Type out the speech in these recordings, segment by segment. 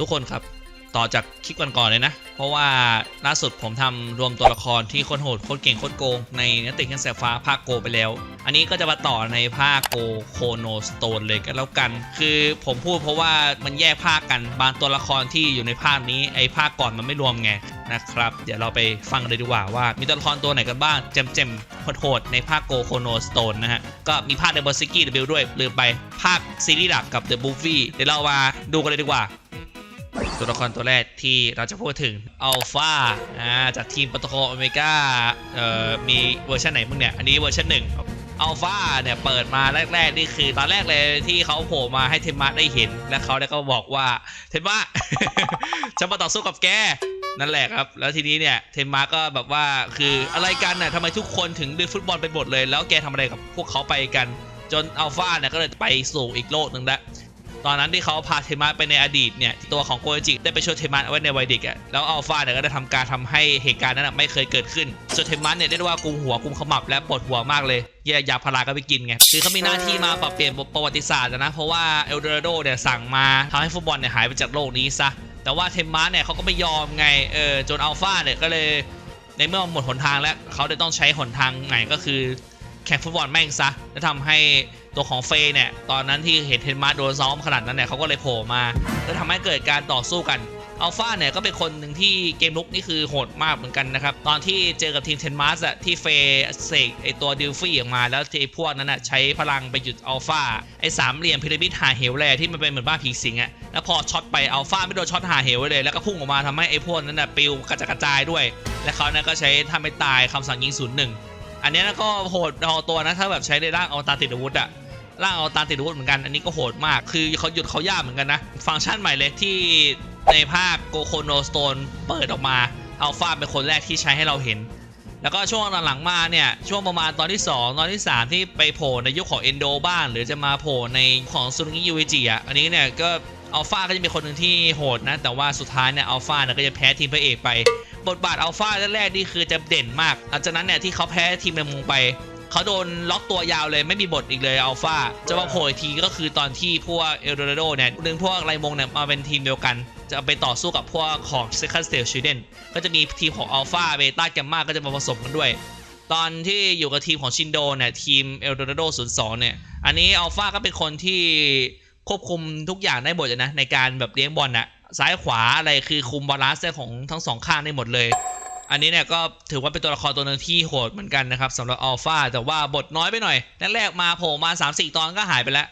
ทุกคนครับ ต่อจากคลิปก่อนๆเลยนะ เพราะว่าล่าสุดผมทำรวมตัวละครที่โคตรโหดโคตรเก่งโคตรโกง ในนักเตะแขนแสบฟ้าภาคโกไปแล้ว อันนี้ก็จะมาต่อในภาคโกโคโนสโตนเลยก็แล้วกัน คือผมพูดเพราะว่ามันแยกภาคกันบางตัวละครที่อยู่ในภาคนี้ไอ้ภาคก่อนมันไม่รวมไงนะครับ เดี๋ยวเราไปฟังเลยดีกว่าว่า มีตัวละครตัวไหนกันบ้างเจมๆโหดๆในภาคโกโคโนสโตนนะฮะ ก็มีภาคเดอะบอสซิกี้เดบิวด้วยลืมไปภาคซีรีส์หลักกับเดอะบูฟี่เดี๋ยวเรามาดูกันเลยดีกว่า ตัวละครตัวแรกที่เราจะพูดถึงอัลฟาอ่าจากทีมโปรโตโคโอเมก้าเอ่อมีเวอร์ชันไหนมึงเนี่ย อันนี้เวอร์ชันหนึ่งอัลฟาเนี่ยเปิดมาแรก ๆ นี่คือ ตอนแรกเลยที่เขาโผล่มาให้เทมมะได้เห็น และเขาได้ก็บอกว่าเทมมะจะมาต่อสู้กับแกนั่นแหละครับ แล้วทีนี้เนี่ยเทมมะก็แบบว่าคืออะไรกันน่ะทำไมทุกคนถึงดูฟุตบอลไปหมดเลย แล้วแกทำอะไรกับพวกเขาไปกัน จนอัลฟาเนี่ยก็เลยไปสู่อีกโลกหนึ่งแล้ว ตอนนั้นที่เขาพาเทมะไปในอดีตเนี่ยตัวของโกจิได้ไปช่วยเทมะไว้ในวัยเด็กอะแล้วอัลฟาเนี่ยก็ได้ทำการทำให้เหตุการณ์นั้นไม่เคยเกิดขึ้นส่วนเทมะเนี่ยเรียกว่ากุมหัวกุมขมับและปวดหัวมากเลยแย่ยาพาราก็ไปกินไงคือเขามีหน้าที่มาปรับเปลี่ยนประวัติศาสตร์นะเพราะว่าเอลโดราโดเนี่ยสั่งมาทำให้ฟุตบอลเนี่ยหายไปจากโลกนี้ซะแต่ว่าเทมะเนี่ยเขาก็ไม่ยอมไงเออจนอัลฟาเนี่ยก็เลยในเมื่อหมดหนทางแล้วเขาเลยต้องใช้หนทางไหนก็คือแข่งฟุตบอลแม่งซะแล้วทำให้ ตัวของเฟย์เนี่ย ตอนนั้นที่เห็นเทนมาโดนซ้อมขนาดนั้นเนี่ยเขาก็เลยโผล่มาแล้วทำให้เกิดการต่อสู้กันอัลฟาเนี่ยก็เป็นคนหนึ่งที่เกมลุกนี่คือโหดมากเหมือนกันนะครับ ตอนที่เจอกับทีมเทนมาสอะที่เฟย์เสกไอตัวดิลฟี่ออกมาแล้วไอพวกนั้นอะใช้พลังไปหยุดอัลฟาไอสามเหลี่ยมพีระมิดหาเหวแลที่มันเป็นเหมือนบ้านผีสิงอะแล้วพอช็อตไปอัลฟาไม่โดนช็อตหาเหวเลย แล้วก็พุ่งออกมาทำให้ไอพวกนั้นอะปิวกระจกระจายด้วย และเขานั้นก็ใช้ทำให้ตายคำสั่งยิงศูนย์หนึ่งอันนี้นก็โหดพอตัวนะถ้าแบบใช้ในร่างเอาตาติดอาวุธอะ ร่างเอาตาติดอาวุธเหมือนกัน อันนี้ก็โหดมาก คือเขาหยุดเขายากเหมือนกันนะ ฟังก์ชันใหม่เลยที่ในภาคโกโคโนสโตนเปิดออกมาอัลฟาเป็นคนแรกที่ใช้ให้เราเห็น แล้วก็ช่วงหลังๆมาเนี่ย ช่วงประมาณตอนที่ 2 ตอนที่ 3 ที่ไปโผล่ในยุคของเอนโดบ้างหรือจะมาโผล่ในของซูรุงิยูเอจิอะ อันนี้เนี่ยก็อัลฟาก็จะเป็นคนหนึ่งที่โหดนะ แต่ว่าสุดท้ายเนี่ยอัลฟาเนี่ยก็จะแพ้ทีมพระเอกไป บทบาทอัลฟาแรกๆนี่คือจะเด่นมากหลังจากนั้นเนี่ยที่เขาแพ้ทีมในมุงไป เขาโดนล็อกตัวยาวเลยไม่มีบทอีกเลยอัลฟาจะมาโผล่ทีก็คือตอนที่พวกเอลโดราโดเนี่ยดึงพวกไรมงเนี่ยมาเป็นทีมเดียวกัน จะไปต่อสู้กับพวกของ Second Stage Sweden ก็จะมีทีมของอัลฟาเบต้าแกมมาก็จะมาผสมกันด้วย ตอนที่อยู่กับทีมของชินโดเนี่ยทีมเอลโดราโด02เนี่ยอันนี้อัลฟาก็เป็นคนที่ควบคุมทุกอย่างได้หมดเลยนะในการแบบเลี้ยงบอลน่ะซ้ายขวาอะไรคือคุมบาลานซ์ของทั้งสองข้างได้หมดเลย อันนี้เนี่ยก็ถือว่าเป็นตัวละครตัวหนึ่งที่โหดเหมือนกันนะครับสำหรับอัลฟาแต่ว่าบทน้อยไปหน่อยแรกๆมาโผล่มา 3-4 ตอนก็หายไปแล้ว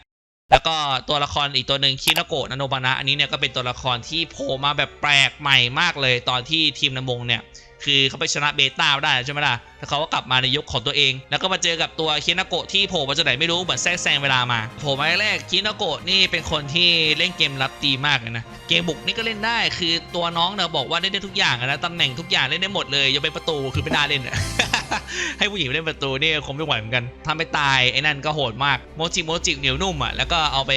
แล้วก็ตัวละครอีกตัวหนึ่งคินาโกะนาโนบานะอันนี้เนี่ยก็เป็นตัวละครที่โผล่มาแบบแปลกใหม่มากเลย ตอนที่ทีมนำมงเนี่ย คือเขาไปชนะเบต้าได้ใช่ไหมล่ะแล้วเขาก็กลับมาในยุคของตัวเอง แล้วก็มาเจอกับตัวคินาโกะที่โผล่มาจากไหนไม่รู้เหมือนแทรกแซงเวลามาโผล่มาแรกคินาโกะนี่เป็นคนที่เล่นเกมรับดีมากนะเกมบุกนี่ก็เล่นได้คือตัวน้องเนี่ยบอกว่าเล่นได้ทุกอย่างนะตำแหน่งทุกอย่างเล่นได้หมดเลยยกเป็นประตูคือไม่ได้เล่นให้ผู้หญิงเล่นประตูนี่คงไม่ไหวเหมือนกันทำไปตายไอ้นั่นก็โหดมากโมจิโมจิเหนียวนุ่มอะแล้วก็เอาไป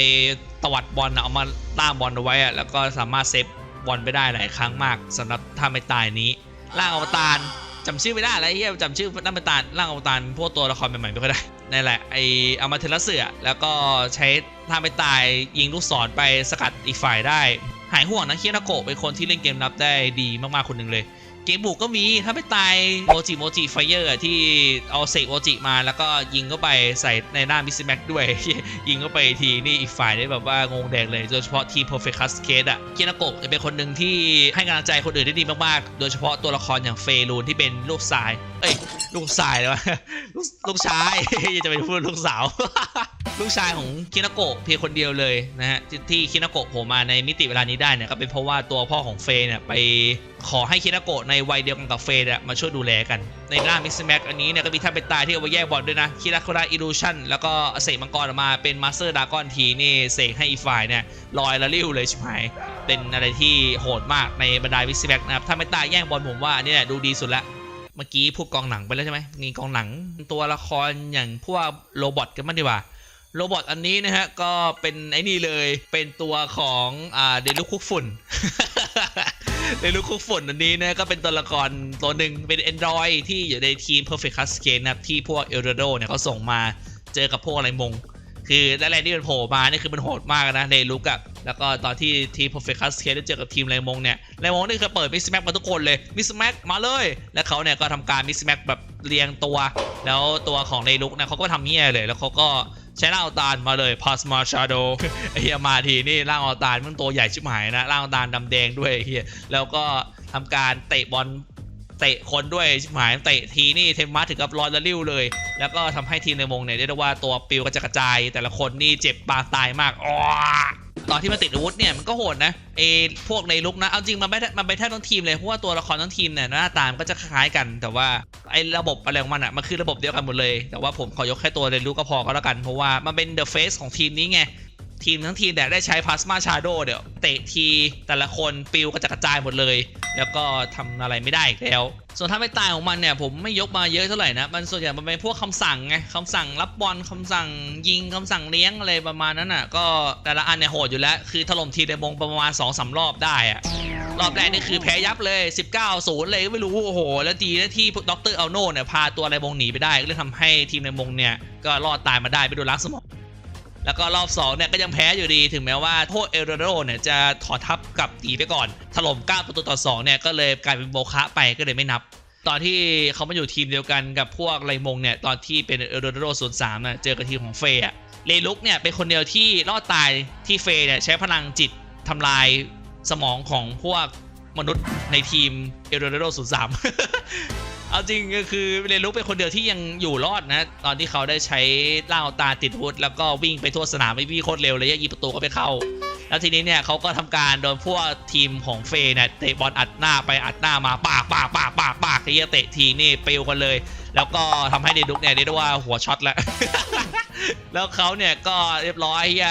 ตวัดบอลเอามาล่าบอลเอาไว้อะแล้วก็สามารถเซฟบอลไปได้หลายครั้งมากสำหรับทำไปตายนี้ ร่างอวตารจำชื่อไม่ได้อะไรเฮียจำชื่อร่างอวตารร่างอวตารพวกตัวละครใหม่ๆไม่ค่อยได้นั่นแหละไอเอามาเทเลเสือแล้วก็ใช้ทำไปตายยิงลูกศรไปสกัดอีกฝ่ายได้ หายห่วงนะเคียนาโกะเป็นคนที่เล่นเกมรับได้ดีมากๆคนหนึ่งเลย เกมบุกก็มีถ้าไปตายโมจิโมจิไฟเยอร์ที่เอาเสกโมจิมาแล้วก็ยิงเข้าไปใส่ในหน้ามิสซิแม็กด้วย ยิงเข้าไปทีนี่อีกฝ่ายได้แบบว่างงแดงเลยโดยเฉพาะทีเพอร์เฟคัสเคสอะเคียนาโกะจะเป็นคนหนึ่งที่ให้กำลังใจคนอื่นได้ดีมากๆ โดยเฉพาะตัวละครอย่างเฟรูนที่เป็นลูกชาย เอ้ย ลูกชายเลยวะลูกลูกชาย จะไปพูดลูกสาว ลูกชายของคินาโกะเพียงคนเดียวเลยนะฮะที่ที่คินาโกะโผล่มาในมิติเวลานี้ได้เนี่ยก็เป็นเพราะว่าตัวพ่อของเฟย์เนี่ยไปขอให้คินาโกะในวัยเดียวกันกับเฟย์เนี่ยมาช่วยดูแลกัน ในร่างมิสซิแม็กอันนี้เนี่ยก็มีท่าเป็นตายที่เอาไว้แยกบอลด้วยนะคิราคุระอิลูชันแล้วก็เสกมังกรออกมาเป็นมาสเตอร์ดากอนทีนี่เสกให้อีฝ่ายเนี่ยลอยละลิ้วเลยใชิบหายเป็นอะไรที่โหดมากในบรรดามิสซิแม็กนะครับถ้าไม่ตายแย่งบอลผมว่าอันนี่แหละดูดีสุดละ เมื่อกี้พูดกองหนังไปแล้วใช่ไหมมีกองหนังตัวละครอย่างพวกโรบอทกันบ้างดีกว่าโรบอทอันนี้นะฮะ ก็เป็นไอ้นี่เลยเป็นตัวของอ่าเดลุคุกฝุ่นเดลุคุกฝุ่นอันนี้นะก็เป็นตัวละครตัวหนึ่งเป็น Android ที่อยู่ในทีม Perfect Cascade นะครับที่พวกเอลโดโดเนี่ยเขาส่งมาเจอกับพวกอะไรมง คือแรกๆที่มันโผล่มาเนี่ยคือมันโหดมากนะในลุกอะแล้วก็ตอนที่ทีม Perfect Cast Case ได้เจอกับทีมไรมงเนี่ยไรมงนี่คือเปิดมิสแม็กมาทุกคนเลยมิสแม็กมาเลย แล้วเขาเนี่ยก็ทำการมิสแม็กแบบเรียงตัว แล้วตัวของในลุกเนี่ยเขาก็ทำเงี้ยเลย แล้วเขาก็ใช้ร่างอวตารมาเลยพาสมาชาโดไอเฮียมาทีนี่ร่างอวตารมันตัวใหญ่ชิบหายนะร่างอวตารดำแดงด้วยไอเฮียแล้วก็ทำการเตะบอล เตะคนด้วยชิบหายเตะทีนี่เทมมัสถึงกับรอยละลิ้วเลย แล้วก็ทำให้ทีมในวงเนี่ยเรียกได้ว่าตัวปิวกระจดกระจาย แต่ละคนนี่เจ็บปางตายมากอ๋อตอนที่มันติดอาวุธเนี่ยมันก็โหดนะเอพวกในลุกนะเอาจริงมันไม่มันไปแทบทั้งทีมเลยเพราะว่าตัวละครทั้งทีมเนี่ยหน้าตามันก็จะคล้ายกัน แต่ว่าไอ้ระบบอะไรของมันอะมันคือระบบเดียวกันหมดเลย แต่ว่าผมขอยกแค่ตัวในลุกก็พอก็แล้วกันเพราะว่ามันเป็นเดอะเฟสของทีมนี้ไง ทีมทั้งทีมเนี่ได้ใช้พลาสมาชาโดเดี๋ยวเตะทีแต่ละคนปิวกระจัดกระจายหมดเลย แล้วก็ทำอะไรไม่ได้อีกแล้ว ส่วนถ้าไม่ตายของมันเนี่ยผมไม่ยกมาเยอะเท่าไหร่นะ มันส่วนใหญ่มันเป็นพวกคำสั่งไงคำสั่งรับบอลคำสั่งยิงคำสั่งเลี้ยงอะไรประมาณนั้นอะ ก็แต่ละอันเนี่ยโหดอยู่แล้ว คือถล่มทีในวงประมาณ2อสารอบได้อะรอบแรกนี่คือแพ้ยับเลย 19ศูนย์เลยไม่รู้โอ้โห แล้วดีนะที่ด็อกเตอร์อัลโน่เนี่ยพาตัวในวงหนีไปได้ก็เลยทำให้ทีมในวงเนี่ยก็รอดตายมาได้ไปดูล้างสมอง แล้วก็รอบ2เนี่ยก็ยังแพ้อยู่ดีถึงแม้ว่าพวกเอลโดโรเนี่ยจะถอดทัพกลับหนีไปก่อน ถล่ม9ประตูต่อ2เนี่ยก็เลยกลายเป็นโบคะไปก็เลยไม่นับ ตอนที่เขามาอยู่ทีมเดียวกันกับพวกไรมงเนี่ยตอนที่เป็นเอลโดโรศูนย์สามน่ะเจอกับทีมของเฟย์เลลุกเนี่ยเป็นคนเดียวที่รอดตายที่เฟย์เนี่ยใช้พลังจิตทำลายสมองของพวกมนุษย์ในทีมเอลโดโรศูนย์สาม เอาจริงก็คือเรนลุกเป็นคนเดียวที่ยังอยู่รอดนะ ตอนที่เขาได้ใช้ล่าตาติดวุธแล้วก็วิ่งไปทั่วสนามไม่วิ่งโคตรเร็วเลยยิงประตูก็ไปเข้า แล้วทีนี้เนี่ยเขาก็ทำการโดนพวกทีมของเฟย์เนี่ยเตะบอลอัดหน้าไปอัดหน้ามาปากปากปากปากปากที่จะเตะทีนี่ปิวกันเลย แล้วก็ทำให้เดนลุกเนี่ยเรียกได้ว่าหัวช็อตแล้วแล้วเขาเนี่ยก็เรียบร้อยเฮีย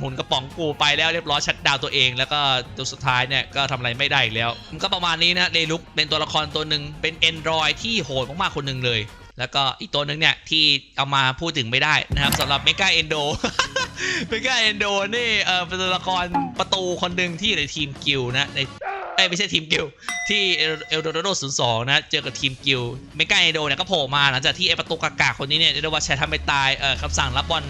หุ่นกระป๋องกูไปแล้วเรียบร้อยชัดดาวตัวเอง แล้วก็ตัวสุดท้ายเนี่ยก็ทำอะไรไม่ได้อีกแล้ว มันก็ประมาณนี้นะเรลุกเป็นตัวละครตัวหนึ่งเป็น Android ที่โหดมากๆคนหนึ่งเลย แล้วก็อีกตัวหนึ่งเนี่ยที่เอามาพูดถึงไม่ได้นะครับสำหรับเมกาเอนโด เมกาเอนโดนี่เออเป็นตัวละครประตูคนหนึ่งที่อยู่ในทีมกิลนะในเอ้ยไม่ใช่ทีมกิลที่เอลโดโดศูนย์สองนะเจอกับทีมกิลด์เมกาเอนโดเนี่ยก็โผล่มาหลังจากที่ไอประตูกากาคนนี้เนี่ยเรียกได้ว่าใช้ทำไปตายเออคำสั่งรับบอล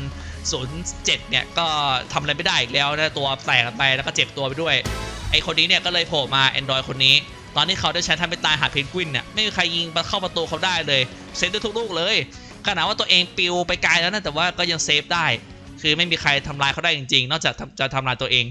07เนี่ยก็ทำอะไรไม่ได้อีกแล้วนะตัวแตกไปแล้วก็เจ็บตัวไปด้วยไอคนนี้เนี่ยก็เลยโผล่มา Android คนนี้ ตอนที่เขาได้ใช้ทำไปตายหาเพนกวินเนี่ยไม่มีใครยิงเข้าประตูเขาได้เลยเซฟได้ทุกลูกเลยขนาดว่าตัวเองปิวไปไกลแล้วนะแต่ว่าก็ยังเซฟได้ คือไม่มีใครทำลายเขาได้จริง ๆ นอกจากจะทำลายตัวเอง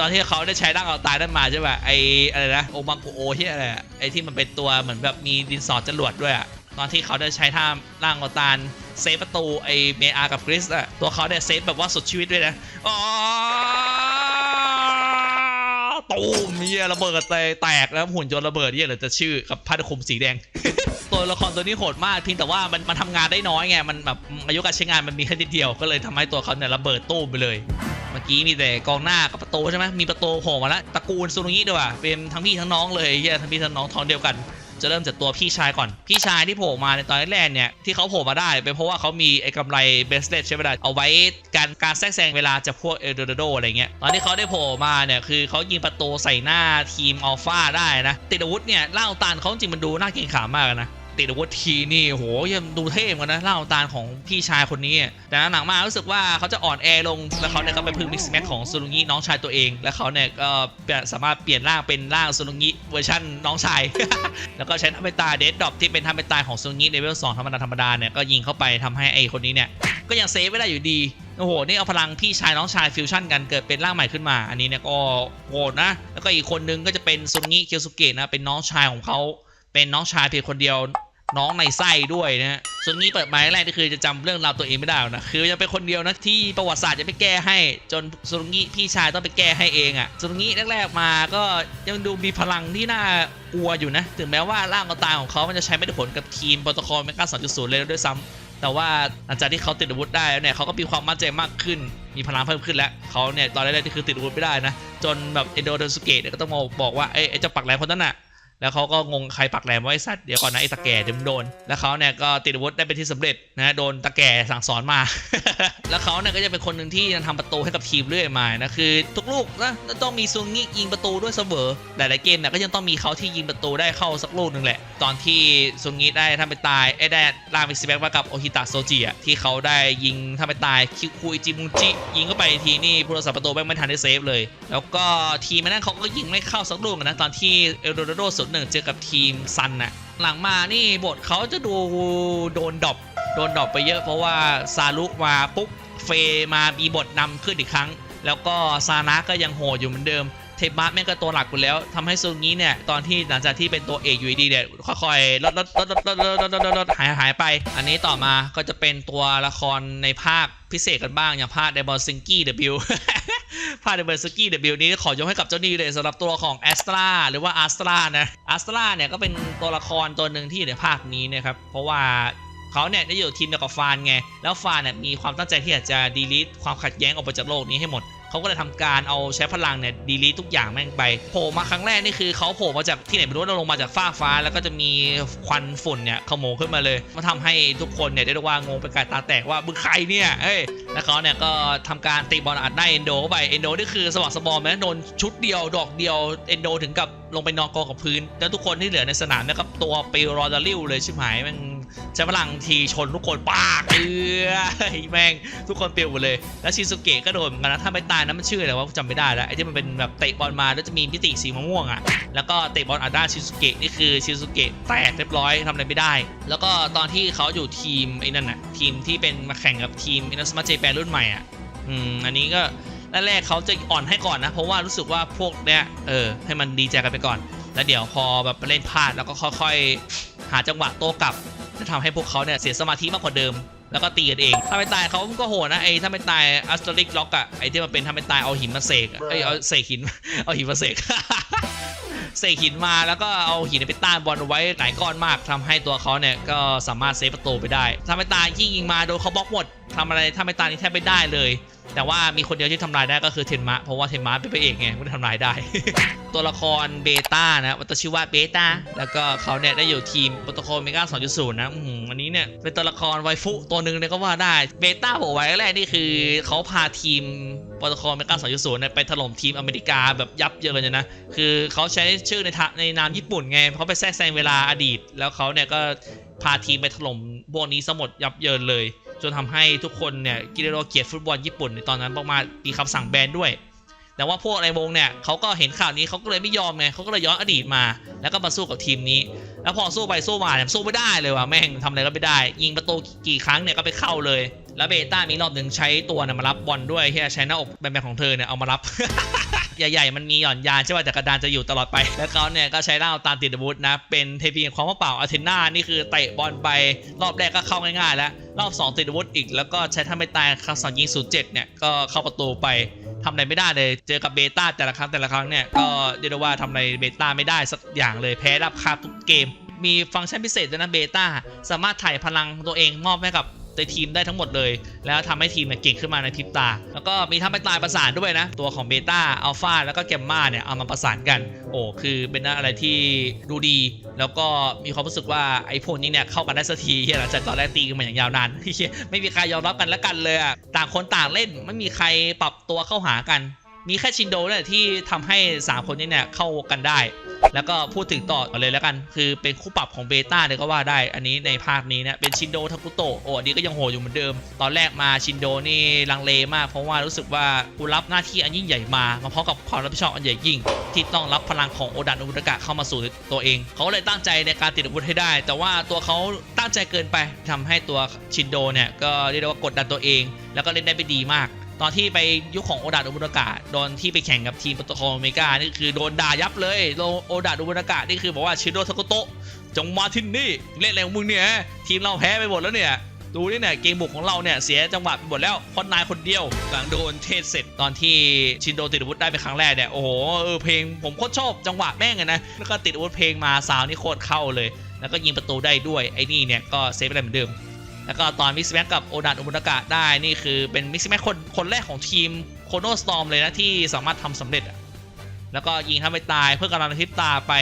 ตอนที่เขาได้ใช้ร่างเอาตายนั่นมาใช่ป่ะไออะไรนะโอมังโกโอที่อะไรไอที่มันเป็นตัวเหมือนแบบมีดินสอจรวดด้วยอะตอนที่เขาได้ใช้ท่าร่างเอาตารเซฟประตูไอเมอากับคริสอะตัวเขาเนี่ยเซฟแบบว่าสุดชีวิตด้วยนะอ๋อตูมเฮียระเบิดแตกแล้วหุ่นยนต์ระเบิดเฮียเหลือจะชื่อกับผ้าคลุมสีแดง ตัวละครตัวนี้โหดมากเพียงแต่ว่ามันมันทำงานได้น้อยไง มันแบบอายุการใช้งานมันมีแค่นิดเดียว ก็เลยทำให้ตัวเขาเนี่ยระเบิดตู้ไปเลย เมื่อกี้มีแต่กองหน้ากับประตูใช่ไหมมีประตูโผล่มาแล้วตระกูลซูรุงิด้วยว่ะเป็นทั้งพี่ทั้งน้องเลยเฮียทั้งพี่ทั้งน้องท้องเดียวกัน จะเริ่มจากตัวพี่ชายก่อน พี่ชายที่โผล่มาในตอนแรกเนี่ยที่เขาโผล่มาได้เป็นเพราะว่าเขามีไอ้กำไรเบสเลตใช่ไหมล่ะเอาไว้การการแทรกแซงเวลาจากพวกเอลโดโดอะไรเงี้ยตอนที่เขาได้โผล่มาเนี่ยคือเขายิงประตูใส่หน้าทีมอัลฟาได้นะติดอาวุธเนี่ยล่าตานเขาจริงมันดูน่าเกรงขามมากนะ ติดอาวุธทีนี่โหยังดูเท่เหมือนกันนะเล่าตาลของพี่ชายคนนี้ แต่หนังมารู้สึกว่าเขาจะอ่อนแอลงแล้วเขาเนี่ยก็ไปพึ่งมิกซ์แม็กของซูรุงิน้องชายตัวเอง แล้วเขาเนี่ยก็สามารถเปลี่ยนร่างเป็นร่างซูรุงิเวอร์ชันน้องชาย แล้วก็ใช้ทำเป็นตาเดดดอปที่เป็นทำเป็นตาของซูรุงิเลเวล2ธรรมดาธรรมดาเนี่ยก็ยิงเข้าไปทำให้ไอคนนี้เนี่ยก็ยังเซฟไม่ได้อยู่ดีโอ้โห นี่เอาพลังพี่ชายน้องชายฟิวชั่นกันเกิดเป็นร่างใหม่ขึ้นมา อันนี้เนี่ยก็โหดนะ แล้วก็อีกคนนึงก็จะเป็นซูรุงิเคียวสุเกะนะ เป็นน้องชายของเขา เป็นน้องชายเพียงคนเดียวน้องในไส้ด้วยนะฮะ ส่วนนี้เปิดมาแรกนี่คือจะจำเรื่องราวตัวเองไม่ได้นะ คือยังเป็นคนเดียวนะที่ประวัติศาสตร์จะไปแก้ให้ จนสุรุงิพี่ชายต้องไปแก้ให้เองอะ่ะ สุรุงิแรกๆมาก็ยังดูมีพลังที่น่ากลัวอยู่นะ ถึงแม้ว่าร่างกตาของเขามันจะใช้ไม่ได้ผลกับทีมโปรโตคอลเมกา2.0เลยด้วยซ้ำแต่ว่าหลังจากที่เขาติดอาวุธได้แล้วเนี่ยเขาก็มีความมั่นใจมากขึ้น มีพลังเพิ่มขึ้นแล้วเขาเนี่ยตอนแรกๆที่คือติดอาวุธไม่ได้นะ จนแบบเอโดโดสุเกะเนี่ยก็ต้องมาบอกว่าเอ้ยไอ้เจ้าปักแหลมคนนั้นน่ะ แล้วเขาก็งงใครปักแหลมไว้สัตว์เดี๋ยวก่อนนะไอ้ตะแก่เดี๋ยวมึงโดน แล้วเขาเนี่ยก็ติดอาวุธได้เป็นที่สำเร็จนะโดนตะแก่สั่งสอนมา แล้วเขาเนี่ยก็จะเป็นคนหนึ่งที่ทำประตูให้กับทีมเรื่อยมานะคือ ทุกลูกนะต้องมีซุงงี้ยิงประตูด้วยเสมอหลายๆเกมเนี่ยก็ยังต้องมีเขาที่ยิงประตูได้เข้าสักลูกหนึ่งแหละ ตอนที่ซุงงี้ได้ทำไปตายไอ้ได้ลามิสแบ็กมากับโอฮิตะโซจิอะที่เขาได้ยิงทำไปตายคิวคุยจิมุจิยิงเข้าไปทีนี่ผู้รักษาประตูแม่งไม่ทันได้เซฟเลย แล้วก็ทีมนั้นเขาก็ยิงไม่เข้าสักลูกนะตอนที่เอลโดโดสุดหนึ่งเจอกับทีมซันน่ะหลังมานี่บทเขาจะดูโดนดรอปโดนดรอปไปเยอะเพราะว่าซาลุมาปุ๊บเฟมามีบทนำขึ้นอีกครั้ง แล้วก็ซานะก็ยังโหดอยู่เหมือนเดิมเทปบาสแม่งก็ตัวหลักอยู่แล้วทำให้ซูงี้เนี่ยตอนที่หลังจากที่เป็นตัวเอกอยู่ดีเนี่ยค่อยๆลดลดลดลดลดลดลดลดลดลดหายหายไป อันนี้ต่อมาก็จะเป็นตัวละครในภาคพิเศษกันบ้างอย่างภาคเดบอลซิงกี้เดบิว ภาคเดเบอร์สกี้เดบิวนี้ขอยกให้กับเจ้านี่เลยสำหรับตัวของแอสตราหรือว่าอัสตรานะอัสตราเนี่ยก็เป็นตัวละครตัวหนึ่งที่อยู่ในภาคนี้นะครับ เพราะว่าเขาเนี่ยได้อยู่ทีมเดียวกับฟานไง แล้วฟานเนี่ยมีความตั้งใจที่อยากจะดีลิทความขัดแย้งออกไปจากโลกนี้ให้หมด เขาก็เลยทำการเอาใช้พลังเนี่ยดีลิททุกอย่างแม่งไปโผล่มาครั้งแรกนี่คือเขาโผล่มาจากที่ไหนไม่รู้แล้วลงมาจากฟ้าฟ้า แล้วก็จะมีควันฝุ่นเนี่ยขโมงขึ้นมาเลยมาทำให้ทุกคนเนี่ยได้รียกว่างงไปกายตาแตกว่ามึงใครเนี่ยเอ้ยแล้วเขาเนี่ยก็ทำการตีบอลอัดหน้าเอนโดเข้าไปเอนโดนี่คือสวัสดสบอมนะโดนชุดเดียวดอกเดียวเอนโดถึงกับลงไปนอนกองกับพื้น แล้วทุกคนที่เหลือในสนามเนี่ยก็ตัวไปรอดาริวเลยชิบหายแมัน ใช้พลังทีชนทุกคนปากเอือแม่งทุกคนเปลี่ยวหมดเลย แล้วชิซุเกะก็โดนเหมือนกันนะถ้าไม่ตายนะมันชื่ออะไรวะจำไม่ได้แล้วไอ้ที่มันเป็นแบบเตะบอลมาแล้วจะมีมิติสีม่วงอะแล้วก็เตะบอลอัดด้านชิซุเกะนี่คือชิซุเกะแตกเรียบร้อยทำอะไรไม่ได้ แล้วก็ตอนที่เขาอยู่ทีมไอ้นั่นน่ะทีมที่เป็นมาแข่งกับทีมอินสมาเจแปนรุ่นใหม่อะอืมอันนี้ก็แรกๆเขาจะอ่อนให้ก่อนนะ เพราะว่ารู้สึกว่าพวกเนี้ยเออให้มันดีใจกันไปก่อน แล้วเดี๋ยวพอแบบเล่นพลาดแล้วก็ค่อยๆ หาจังหวะโต้กลับ จะทำให้พวกเขาเนี่ยเสียสมาธิมากกว่าเดิม แล้วก็ตีกันเอง ถ้าไม่ตายเขาก็โหดนะไอ้ถ้าไม่ตายอัสตริกล็อกอะไอ้ที่มันเป็นถ้าไม่ตายเอาหินมาเสกอะเอ้ยเอาเสกหิน เอาหินมาเสกเสกหินมาแล้วก็เอาหินไปต้านบอลเอาไว้หลายก้อนมากทำให้ตัวเขาเนี่ยก็สามารถเซฟประตูไปได้ ถ้าไม่ตายยิ่งยิงมาโดนเขาบล็อกหมดทำอะไรถ้าไม่ตายนี่แทบไม่ได้เลย แต่ว่ามีคนเดียวที่ทำลายได้ก็คือเทนมะเพราะว่าเทนมะเป็นพระเอกไงไม่ได้ทำลายได้ ตัวละครเบต้านะวัตชิวะเบต้าแล้วก็เขาเนี่ยได้อยู่ทีมโปรโตโคลเมกา2.0 นะอืมอันนี้เนี่ยเป็นตัวละครไวฟุตัวหนึ่งเลยก็ว่าได้เบต้าบอกไว้แรกนี่คือเขาพาทีมโปรโตโคลเมกา2.0เนี่ยไปถล่มทีมอเมริกาแบบยับเยินเลยนะ คือเขาใช้ชื่อในทในนามญี่ปุ่นไงเขาไปแทรกแซงเวลาอดีต แล้วเขาเนี่ยก็พาทีมไปถล่มพวกนี้สมดยับเยินเลย จนทำให้ทุกคนเนี่ยกิเลโรเกียดฟุตบอลญี่ปุ่นในตอนนั้นมากๆมีคำสั่งแบนด้วย แต่ว่าพวกในวงเนี่ยเขาก็เห็นข่าวนี้เขาก็เลยไม่ยอมไงเขาก็เลยย้อนอดีตมา แล้วก็มาสู้กับทีมนี้ แล้วพอสู้ไปสู้มาเนี่ยสู้ไม่ได้เลยว่ะแม่งทำอะไรก็ไม่ได้ ยิงประตูกี่ครั้งเนี่ยก็ไปเข้าเลยแล้วเบต้ามีรอบหนึ่งใช้ตัวเนี่ยมารับบอลด้วยที่ใช้หน้าอกแบนๆของเธอเนี่ยเอามารับ ใหญ่ๆมันมีหย่อนยานใช่ป่ะแต่กระดานจะอยู่ตลอดไป แล้วเขาเนี่ยก็ใช้หน้าตามติดอาวุธนะ เป็นเทพีแห่งความว่าเปล่าอาเทน่านี่คือเตะบอลไปรอบแรกก็เข้าง่ายๆ แล้ว รอบ 2 ติดอาวุธอีก แล้วก็ใช้ท่าไม่ตายครั้งสองยิงศูนย์เจ็ดเนี่ยก็เข้าประตูไปทำอะไรไม่ได้เลย เจอกับเบต้าแต่ละครั้งแต่ละครั้งเนี่ยก็เรียกได้ว่าทำอะไรเบต้าไม่ได้สักอย่างเลยแพ้รับคาทุกเกม มีฟังก์ชันพิเศษด้วยนะเบต้าสามารถถ่ายพลังตัวเองมอบให้กับ ในทีมได้ทั้งหมดเลย แล้วทำให้ทีมเนี่ยเก่งขึ้นมาในพริบตา แล้วก็มีทำไปตายประสานด้วยนะ ตัวของเบต้าอัลฟาแล้วก็แกมมาเนี่ยเอามาประสานกันโอ้คือเป็นอะไรที่ดูดี แล้วก็มีความรู้สึกว่าไอ้พวกนี้เนี่ยเข้ากันได้สักทีหลังจากตอนแรกตีกันมาอย่างยาวนานไม่มีใครยอมรับกันและกันเลยอะต่างคนต่างเล่นไม่มีใครปรับตัวเข้าหากัน มีแค่ชินโดเนี่ยที่ทำให้ 3 คนนี้เนี่ยเข้ากันได้ แล้วก็พูดถึงต่อเลยแล้วกัน คือเป็นคู่ปรับของเบต้าเนี่ยก็ว่าได้ อันนี้ในภาคนี้เนี่ยเป็นชินโดทากุโตะโอ้อันนี้ก็ยังโหดอยู่เหมือนเดิม ตอนแรกมาชินโดนี่ลังเลมาก เพราะว่ารู้สึกว่ากูรับหน้าที่อันยิ่งใหญ่มามาพร้อมกับความรับผิดชอบอันใหญ่ยิ่ง ที่ต้องรับพลังของโอดันอุบุตกะเข้ามาสู่ตัวเอง เขาเลยตั้งใจในการติดอาวุธให้ได้ แต่ว่าตัวเขาตั้งใจเกินไปทำให้ตัวชินโดเนี่ยก็เรียกได้ว่ากดดันตัวเอง แล้วก็เล่นได้ไม่ดีมาก ตอนที่ไปยุคของโอดาอุบุนากะโดนที่ไปแข่งกับทีมโปรโตคอลอเมริกานี่คือโดนด่ายับเลยโโอดาอุบุนากะนี่คือบอกว่าชิโดทาโกโตะจงมาที่นี่เล่นอะไรของมึงเนี่ยทีมเราแพ้ไปหมดแล้วเนี่ยดูนี่เนี่ยเกมบุกของเราเนี่ยเสียจังหวะไปหมดแล้วเพราะนายคนเดียวหลังโดนเทศเสร็จตอนที่ชินโดติดอาวุธได้เป็นครั้งแรกเนี่ยโอ้โหเออเพลงผมโคตรชอบจังหวะแม่งเลยนะแล้วก็ติดอาวุธเพลงมาซาวนี่โคตรเข้าเลย แล้วก็ยิงประตูได้ด้วยไอ้นี่เนี่ยก็เซฟไปได้เหมือนเดิม แล้วก็ตอนมิกซ์แม็กกับโอดันอุบุนากะได้นี่คือเป็นมิกซ์แม็กคนคนแรกของทีมโคโนสตอมเลยนะที่สามารถทำสำเร็จอะแล้วก็ยิงทำไปตายเพื่อกำลังทิพตาไป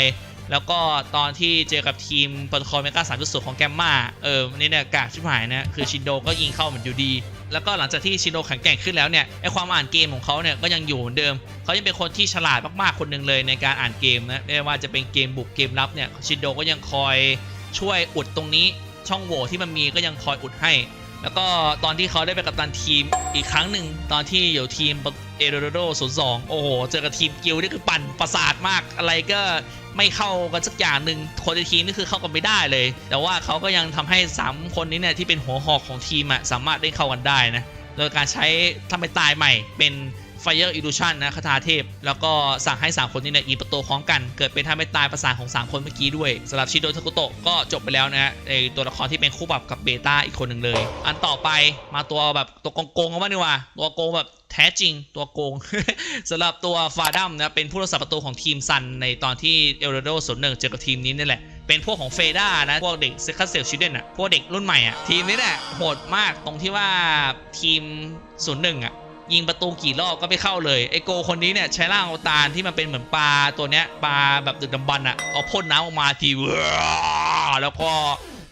แล้วก็ตอนที่เจอกับทีมโปรโตคอลเมกาสามจุดศูนย์ของแกมมาเออวันนี้เนี่ยกากชิบหายนะคือชินโดก็ยิงเข้าเหมือนอยู่ดี แล้วก็หลังจากที่ชินโดแข็งแกร่งขึ้นแล้วเนี่ยไอความอ่านเกมของเขาเนี่ยก็ยังอยู่เหมือนเดิมเขายังเป็นคนที่ฉลาดมากๆคนหนึ่งเลยในการอ่านเกมนะไม่ว่าจะเป็นเกมบุกเกมรับเนี่ยชินโดก็ยังคอยช่วยอุดตรงนี้ ช่องโหว่ที่มันมีก็ยังคอยอุดให้ แล้วก็ตอนที่เขาได้ไปกับตันทีมอีกครั้งหนึ่งตอนที่อยู่ทีมเอโดโดศูนย์สองโอ้โห เจอกับทีมกิลนี่คือปั่นประสาทมากอะไรก็ไม่เข้ากันสักอย่างหนึ่งคนในทีมนี่คือเข้ากันไม่ได้เลย แต่ว่าเขาก็ยังทำให้ 3 คนนี้เนี่ยที่เป็นหัวหอกของทีมอะสามารถได้เข้ากันได้นะ โดยการใช้ทำไปตายใหม่เป็น Fire Illusion นะคาถาเทพ แล้วก็สั่งให้ 3 คนนี้เนี่ยอีประตูพร้อมกัน เกิดเป็นทำไปตายประสานของ 3 คนเมื่อกี้ด้วยสำหรับชิโดทากุโตะก็จบไปแล้วนะฮะในตัวละครที่เป็นคู่ปรับกับเบต้าอีกคนหนึ่งเลย อันต่อไปมาตัวแบบตัวโกงๆกันบ้างดีกว่าตัวโกงแบบแท้จริงตัวโกงสำหรับตัวฟาดัมนะเป็นผู้รักษาประตูของทีมซันในตอนที่เอลโดโดศูนย์หนึ่งเจอกับทีมนี้นี่แหละ เป็นพวกของเฟด้านะ พวกเด็กเซคัสเซลชิเดนอะ พวกเด็กรุ่นใหม่อะ ทีมนี้เนี่ยโหดมากตรงที่ว่าทีมศูนย์หนึ่งอะ ยิงประตูกี่รอบก็ไม่เข้าเลยไอโกคนนี้เนี่ยใช้ร่างอวตารที่มันเป็นเหมือนปลาตัวเนี้ยปลาแบบดึกดำบรรพ์อะเอาพ่นน้ำออกมาทีแล้วก็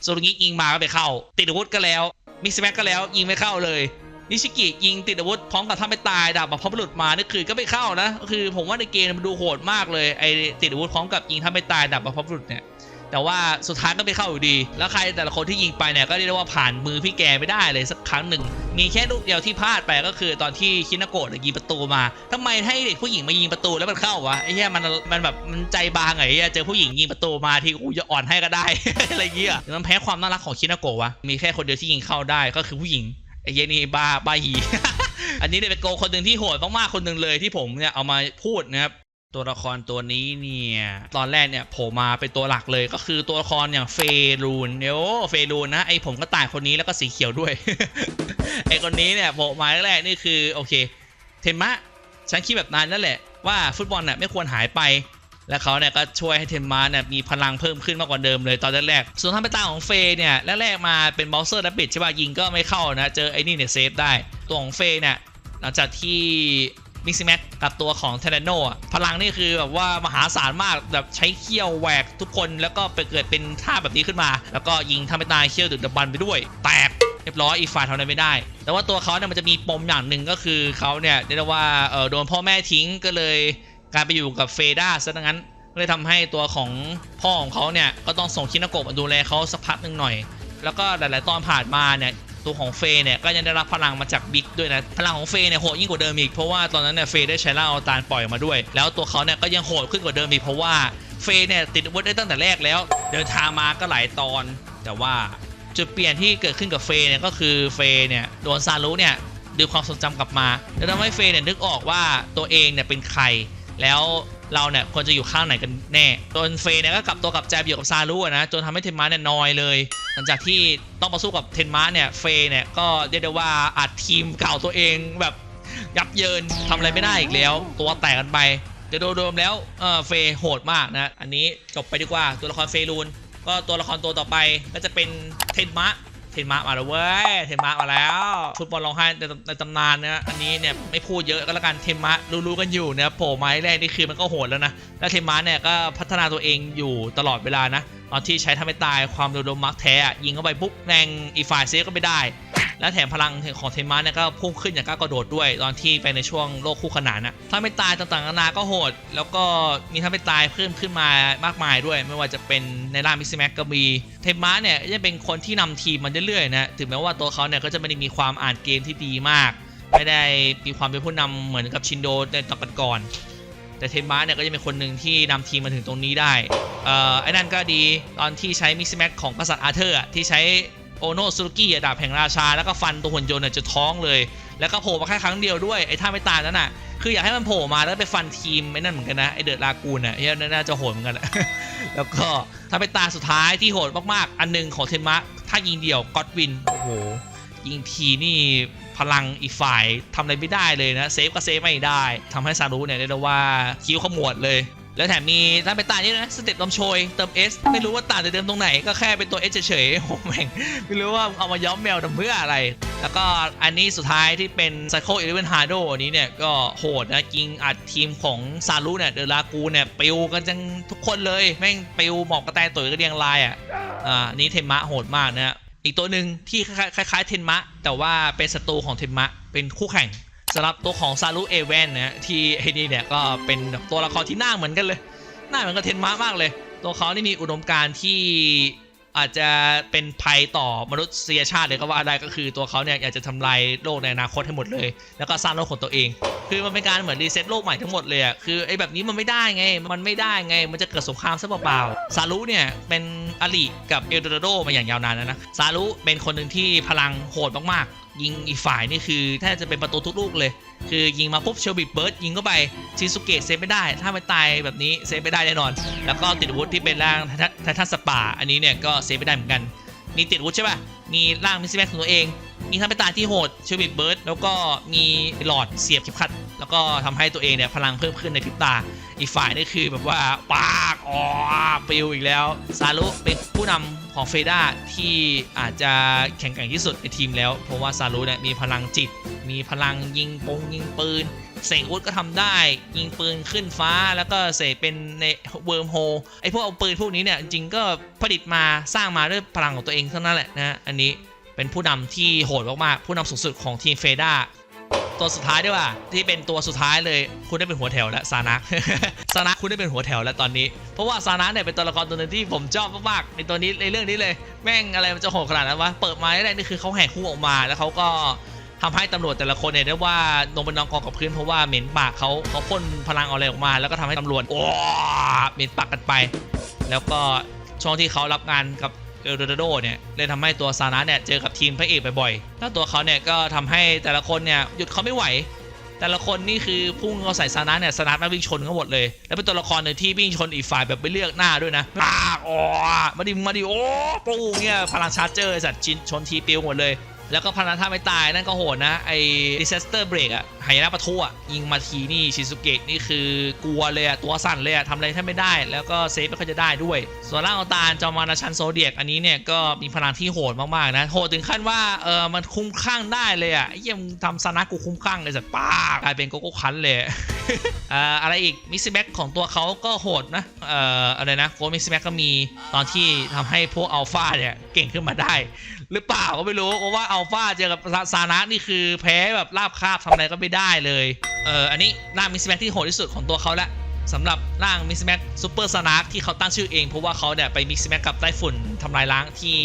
โซลุงิยิงมาก็ไปเข้า ติดอาวุธก็แล้วมิสแม็กก็แล้วยิงไม่เข้าเลยนิชิกิยิงติดอาวุธพร้อมกับทำให้ตายดาบแบบพอหลุดมานี่คือก็ไม่เข้านะ คือผมว่าในเกมมันดูโหดมากเลยไอติดอาวุธพร้อมกับยิงทำให้ตายดาบแบบพอหลุดเนี่ย แต่ว่าสุดท้ายก็ไม่เข้าอยู่ดี แล้วใครแต่ละคนที่ยิงไปเนี่ยก็เรียกได้ว่าผ่านมือพี่แกไม่ได้เลยสักครั้งหนึ่ง มีแค่ลูกเดียวที่พลาดไปก็คือตอนที่คินาโกะยิงประตูมาทำไมให้เด็กผู้หญิงมายิงประตูแล้วมันเข้าวะไอ้เหี้ยมันมันแบบมันใจบางไงไอ้เหี้ยเจอผู้หญิงยิงประตูมาทีกูจะอ่อนให้ก็ได้ อะไรเงี้ยมันแพ้ความน่ารักของคินาโกะวะมีแค่คนเดียวที่ยิงเข้าได้ก็คือผู้หญิงไอ้เหี้ยนี่บ้าบ้าหีอันนี้เนี่ยเป็นโกคนหนึ่งที่โหดมากๆคนหนึ่งเลยที่ผมเนี่ยเอามาพูดนะครับ ตัวละครตัวนี้เนี่ย ตอนแรกเนี่ยโผล่มาเป็นตัวหลักเลยก็คือตัวละครอย่างเฟรูนเนี่ยโอ้เฟรูนนะไอผมก็ต่ายคนนี้แล้วก็สีเขียวด้วย ไอคนนี้เนี่ยโผล่มาแรกนี่คือโอเค เทมะฉันคิดแบบนั้นนั่นแหละว่าฟุตบอลเนี่ยไม่ควรหายไป และเขาเนี่ยก็ช่วยให้เทนมาเนี่ยมีพลังเพิ่มขึ้นมากกว่าเดิมเลยตอนแรกส่วนท่างไปตางของเฟย์เนี่ยแรกๆมาเป็นบอลเซอร์และบิดใช่ป่ะยิงก็ไม่เข้านะเจอไอ้นี่เนี่ยเซฟได้ตัวของเฟย์เนี่ยหลังจากที่ มิกซิแม็กกับตัวของเทเลโนอะพลังนี่คือแบบว่ามหาศาลมากแบบใช้เขี้ยวแหวกทุกคนแล้วก็ไปเกิดเป็นท่าแบบนี้ขึ้นมา แล้วก็ยิงทำให้ตายเขี้ยวดึกดำบันไปด้วย แตกเรียบร้อยอีกฝ่ายทำอะไรไม่ได้ แต่ว่าตัวเขาเนี่ยมันจะมีปมอย่างหนึ่งก็คือเขาเนี่ยเรียกว่าโดนพ่อแม่ทิ้งก็เลยกายไปอยู่กับเฟด้าซะดังนั้นเลยทำให้ตัวของพ่อของเขาเนี่ยก็ต้องส่งคินโกะมาดูแลเขาสักพักหนึ่งหน่อย แล้วก็หลาย ๆ ตอนผ่านมาเนี่ย ตัวของเฟย์เนี่ยก็ยังได้รับพลังมาจากบิ๊กด้วยนะพลังของเฟย์เนี่ยโหดยิ่งกว่าเดิมอีกเพราะว่าตอนนั้นเนี่ยเฟย์ได้ใช้ล่าอวตารปล่อยออกมาด้วย แล้วตัวเขาเนี่ยก็ยังโหดขึ้นกว่าเดิมอีกเพราะว่าเฟย์เนี่ยติดอาวุธได้ตั้งแต่แรกแล้ว เดินทางมาก็หลายตอน แต่ว่าจุดเปลี่ยนที่เกิดขึ้นกับเฟย์เนี่ยก็คือเฟย์เนี่ยโดนซารุเนี่ยดึงความทรงจำกลับมาแล้วทำให้เฟย์เนี่ยนึกออกว่าตัวเองเนี่ยเป็นใครแล้ว เราเนี่ยควรจะอยู่ข้างไหนกันแน่จนเฟย์เนี่ยก็กลับตัวกลับใจอยู่กับซารุอะนะจนทำให้เทนมาเนี่ยนอยเลย หลังจากที่ต้องมาสู้กับเทนมาเนี่ยเฟย์เนี่ยก็เรียกได้ว่าอัดทีมเก่าตัวเองแบบยับเยินทำอะไรไม่ได้อีกแล้ว ตัวแตกกันไปแต่โดยรวมแล้วเออเฟย์โหดมากนะอันนี้จบไปดีกว่าตัวละครเฟย์รูนก็ตัวละครตัวต่อไปก็จะเป็นเทนมะเทนมาร์กมาแล้วเว้ยเทนมาร์กมาแล้วชุดบอลร้องไห้ในตำในตำนานนะอันนี้เนี่ยไม่พูดเยอะก็แล้วกันเทนมาร์กรู้ๆกันอยู่เนี่ยโผล่มาแรกนี่คือมันก็โหดแล้วนะแล้วเทนมาร์กเนี่ยก็พัฒนาตัวเองอยู่ตลอดเวลานะตอนที่ใช้ทำให้ตายความโดดมมาร์กแท้อะยิงเข้าไปปุ๊บแรงอีกฝ่ายเซฟก็ไม่ได้ และแถมพลังของเทมาร์กเนี่ยก็พุ่งขึ้นอย่างก้าวกระโดดด้วย ตอนที่ไปในช่วงโลกคู่ขนานนะถ้าไม่ตายต่างๆนานาก็โหด แล้วก็มีถ้าไม่ตายเพิ่มขึ้นมามากมายด้วย ไม่ว่าจะเป็นในร่างมิสซิแม็กก็มีเทมาร์กเนี่ยจะเป็นคนที่นำทีมมันเรื่อยๆนะถึงแม้ว่าตัวเขาเนี่ยก็จะไม่ได้มีความอ่านเกมที่ดีมาก ไม่ได้มีความเป็นผู้นำเหมือนกับชินโดในตอนก่อนแต่เทมาร์เนี่ยก็จะเป็นคนหนึ่งที่นำทีมมาถึงตรงนี้ได้ เอ่อไอ้นั่นก็ดีตอนที่ใช้มิสซิแม็กของกษัตริย์อาร์เธอร์ที่ใช้ โอโนซูรุกิดาบแห่งราชา แล้วก็ฟันตัวหุ่นยนต์เนี่ยจะท้องเลย แล้วก็โผล่มาแค่ครั้งเดียวด้วยไอ้ท่าไม่ตายนั่นน่ะคืออยากให้มันโผล่มาแล้วไปฟันทีมไอ้นั่นเหมือนกันนะไอ้เดอะลากูนอะเฮ้ยน่าจะโหดเหมือนกันแหละแล้วก็ถ้าไปตาสุดท้ายที่โหดมากๆ อันหนึงของเทนมะถ้ายิงเดี่ยวก็อดวินโอ้โหยิงทีนี่พลังอีกฝ่ายทำอะไรไม่ได้เลยนะเซฟก็เซฟไม่ได้ทำให้ซารุเนี่ยเรียกได้ว่าคิ้วขมวดเลย แล้วแถมมีถ้าไปตานี่นะสเต็ปลำโชยเติม S ไม่รู้ว่าต่างจากเดิมตรงไหน ก็แค่เป็นตัว S เฉยๆโอ้แม่งไม่รู้ว่าเอามาย้อมแมวทำเพื่ออะไร แล้วก็อันนี้สุดท้ายที่เป็น Cycle Eleven Hado อันนี้เนี่ยก็โหดนะยิงอัดทีมของซารุเนี่ยเดลากูเนี่ยปิวกันจังทุกคนเลย แม่งปิวหมอกกระแตตุ๋ยก็เรียงลายอะอ่านี้เทมะโหดมากนะฮะอีกตัวหนึ่งที่คล้ายๆเทนมะ แต่ว่าเป็นศัตรูของเทนมะเป็นคู่แข่ง สำหรับตัวของซารุเอเวนนะที่ไอ้นี่เนี่ยก็เป็นตัวละครที่หน้าเหมือนกันเลย หน้าเหมือนกับเทนมามากเลย ตัวเขานี่มีอุดมการณ์ที่ อาจจะเป็นภัยต่อมนุษยชาติเลยก็ว่าได้ก็คือตัวเขาเนี่ยอยากจะทำลายโลกในอนาคตให้หมดเลย แล้วก็สร้างโลกของตัวเอง คือมันเป็นการเหมือนรีเซ็ตโลกใหม่ทั้งหมดเลยอะคือไอ้แบบนี้มันไม่ได้ไง มันไม่ได้ไง มันจะเกิดสงครามซะเปล่าๆซารุเนี่ยเป็นอลิกับเอลโดราโดมาอย่างยาวนานแล้วนะซารุเป็นคนหนึ่งที่พลังโหดมากๆ ยิงอีกฝ่ายนี่คือแทบจะเป็นประตูทุกลูกเลย คือยิงมาปุ๊บเชลบิดเบิร์ดยิงเข้าไปชิซุเกะเซฟไม่ได้ ถ้าไม่ตายแบบนี้เซฟไม่ได้แน่นอน แล้วก็ติดอาวุธที่เป็นร่างไททันสปาอันนี้เนี่ยก็เซฟไม่ได้เหมือนกัน มีติดวุธใช่ป่ะ มีร่างมิสซิแม็กของตัวเอง มีทั้งเป็นตาที่โหดเชลบิดเบิร์ดแล้วก็มีหลอดเสียบเข็มขัด แล้วก็ทำให้ตัวเองเนี่ยพลังเพิ่มขึ้นในพริบตา อีกฝ่ายนี่คือแบบว่าปากอ๋อปิวอีกแล้วซารุเป็นผู้นำของเฟด้าที่อาจจะแข็งแกร่งที่สุดในทีมแล้ว เพราะว่าซารุเนี่ยมีพลังจิต มีพลังยิงปงยิงปืน เสกอาวุธก็ทำได้ ยิงปืนขึ้นฟ้าแล้วก็เสกเป็นในเวิร์มโฮไอพวกเอาปืนพวกนี้เนี่ยจริงก็ผลิตมาสร้างมาด้วยพลังของตัวเองเท่านั้นแหละนะอันนี้เป็นผู้นำที่โหดมากๆผู้นำสูงสุดของทีมเฟด้าตัวสุดท้ายด้วยว่าที่เป็นตัวสุดท้ายเลยคุณได้เป็นหัวแถวแล้วซานักซานักคุณได้เป็นหัวแถวแล้วตอนนี้ เพราะว่าซานักเนี่ยเป็นตัวละครตัวหนึงที่ผมชอบมากๆในตัวนี้ในเรื่องนี้เลย แม่งอะไรมันจะโหดขนาดนั้นวะเปิดมาได้นี่คือเขาแหกคู่ออกมาแล้วเขาก็ ทำให้ตำรวจแต่ละคนเนี่ยได้ว่าลงเป็นนองกองกับพื้นเพราะว่าเหม็นปากเขาเขาพ่นพลังอะไรออกมา แล้วก็ทำให้ตำรวจโอ้เหม็นปากกันไป แล้วก็ช่วงที่เขารับงานกับเอลโดราโดเนี่ยเลยทำให้ตัวซานะเนี่ยเจอกับทีมพระเอกบ่อยๆแล้วตัวเขาเนี่ยก็ทำให้แต่ละคนเนี่ยหยุดเขาไม่ไหว แต่ละคนนี่คือพุ่งเขาใส่ซานะเนี่ยซานะมาวิ่งชนเขาหมดเลย แล้วเป็นตัวละครหนึ่งที่วิ่งชนอีกฝ่ายแบบไม่เลือกหน้าด้วยนะปากอ๋อมาดิมาดิโอ้ปูเนี่ยพลังชาร์เจอร์สัตว์ชินชนทีปิวหมดเลย แล้วก็พลังท่าไม่ตายนั่นก็โหดนะ ไอ้ disaster break อะหายนะปะทุอะยิงมาทีนี่ชิซุเกะนี่คือกลัวเลยอะตัวสั่นเลยอะทำอะไรแทบไม่ได้ แล้วก็เซฟไม่ค่อยจะได้ด้วย ส่วนร่างอวตารจอมานาชันโซเดียกอันนี้เนี่ยก็มีพลังที่โหดมากๆนะ โหดถึงขั้นว่าเออมันคุ้มคลั่งได้เลยอะไอ้เหี้ยมึงทำซานะกูคุ้มคลั่งเลยสัตว์ป้ากลายเป็นโกโก้คันเลยอะไรอีกมิสซิแบ็กของตัวเขาก็โหดนะเอ่ออะไรนะโค้ดมิสซิแบ็กก็มีตอนที่ทำให้พวกอัลฟาเนี่ยเก่งขึ้นมาได้ หรือเปล่าก็ไม่รู้เพราะว่าอัลฟาเจอกับซานะนี่คือแพ้แบบราบคาบทำอะไรก็ไม่ได้เลยเอออันนี้ร่ามิสแบ็กที่โหดที่สุดของตัวเขาละสำหรับร่างมิสแบ็กซูเปอร์ซานาที่เขาตั้งชื่อเอง เพราะว่าเขาเนี่ยไปมิกซิแบ็กกับไต้ฝุ่นทำลายล้างที่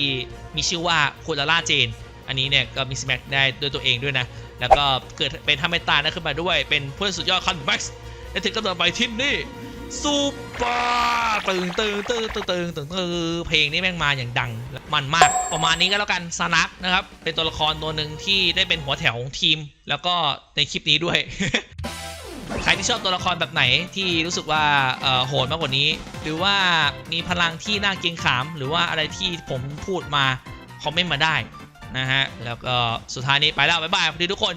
มีชื่อว่าคูลาร่าเจน อันนี้เนี่ยก็มิกซิแบ็กได้ด้วยตัวเองด้วยนะ แล้วก็เกิดเป็นทำให้ตานะขึ้นมาด้วยเป็นผู้เล่นสุดยอดคอนแบ็กซ์และถึงกำลังไปที่นี่ ซูเปอร์ตึงตึงตึงตึงตึงตึงตึงเพลงนี้แม่งมาอย่างดังมันมาก ประมาณนี้ก็แล้วกันซานักนะครับ เป็นตัวละครตัวหนึ่งที่ได้เป็นหัวแถวของทีม แล้วก็ในคลิปนี้ด้วย ใครที่ชอบตัวละครแบบไหนที่รู้สึกว่าโหดมากกว่านี้ หรือว่ามีพลังที่น่าเกรงขาม หรือว่าอะไรที่ผมพูดมาคอมเมนต์มาได้นะฮะแล้วก็สุดท้ายนี้ไปแล้วบ๊ายบายสวัสดีทุกคน